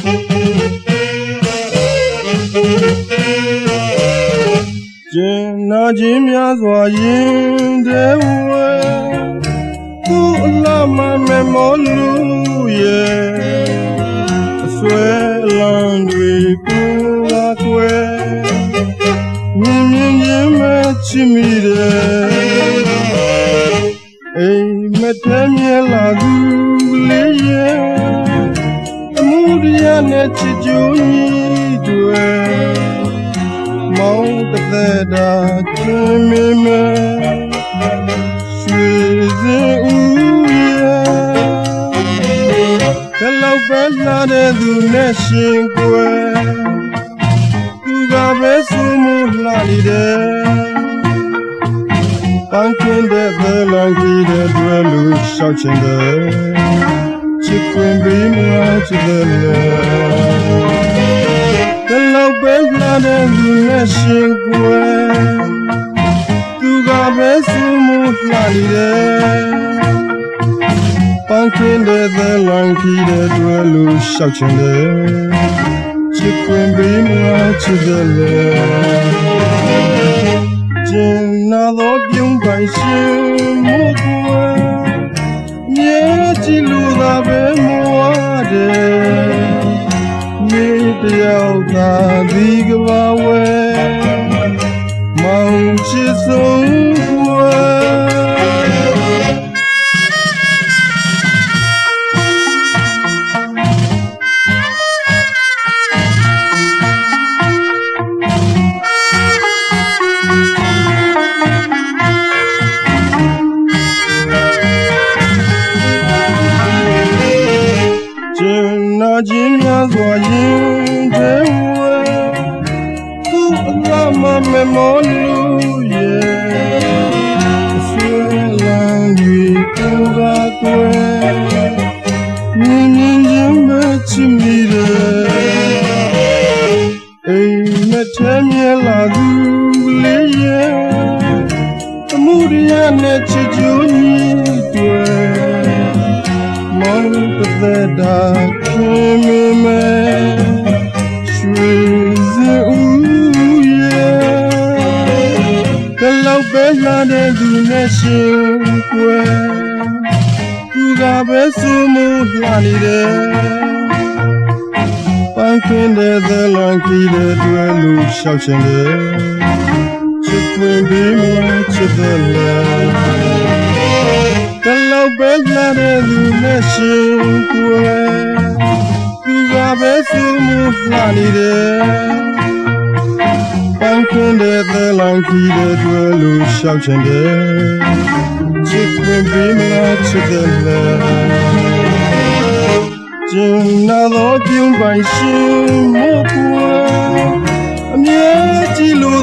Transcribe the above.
ကျင်နာခြင်းများစွာရင်တဲ့ဝဲသူအလားမမဲမောလူရဲ့အဆွဲလန်းတွေကိုလာကွယ်မြင်မြင်ချင်းမချစ်မိတယ်အိမ်မထဲမြဲလာသူလေးရဲ့အမှုတရားနဲ့ ချစ်ကြိုးကြီးတွေမောင်တသက်တာချင်မမရွှေစင်ဦးရဲ့ဘယ်လောက်ပဲလာတဲ့သူနဲ့ရှင်ကွယ်သူကပဲစုမှုလှနေတယ်ပန်းကင်းတဲ့သလန်ကြီးတဲ့တွေ့လို့ရှောက်ချင်တယ်ချစ်ခွင်ပြီးမလားချစ်တယ် နဲ့ရှင်ကွယ်သူကပဲစုမှုလှနေတယ်ပန်းခင်းတဲ့သလန်ခီးတဲ့တွေ့လို့ရှောက်ချင်တယ်ချစ်ခွင်ပြီးမလားချစ်တယ်လေကျင်နာတော့ပြုံးပိုင်ရှင်မို့ကွယ်မြဲကြည့်လို့သာပဲမဝတယ်မြေတယောက်သာဒီက ဆုံးဝဲကျင်နာခြင်းများစွာရင်တဲ့ဝဲသူအလားမမဲမောလူ မ်မထဲမြဲလာသူလေးရဲ့အမှုတရားနဲ့ချစ်ကြိုးညီတွေမောင်တသက်တာခင်မမဲရွှေစင်ဦးရဲ့ကလောက်ပဲလာတဲ့သူနဲ့ရှင်ကွယ်သူကပဲစုမှုလှနေတယ် ပန်းခင်းတဲ့သလန်ခီးတဲ့တွေ့လို့ရှောက်ချင်တယ်ချစ်ခွင်ပြီးမချစ်တယ်လေကလောက်ပဲလာတဲ့လူနဲ့ရှင်ကွယ်သူကပဲစုမှုလှနေတယ်ပန်းခွင်းတဲ့သလန်ခီးတဲ့တွေ့လို့ရှောက်ချင်တယ်ချစ်ခွင်ပြီးမလားချစ်တယ်လေ ကျင်နာတော့ပြုံးပိုင်ရှင်မို့ကွယ်အမြဲကြည့်လို့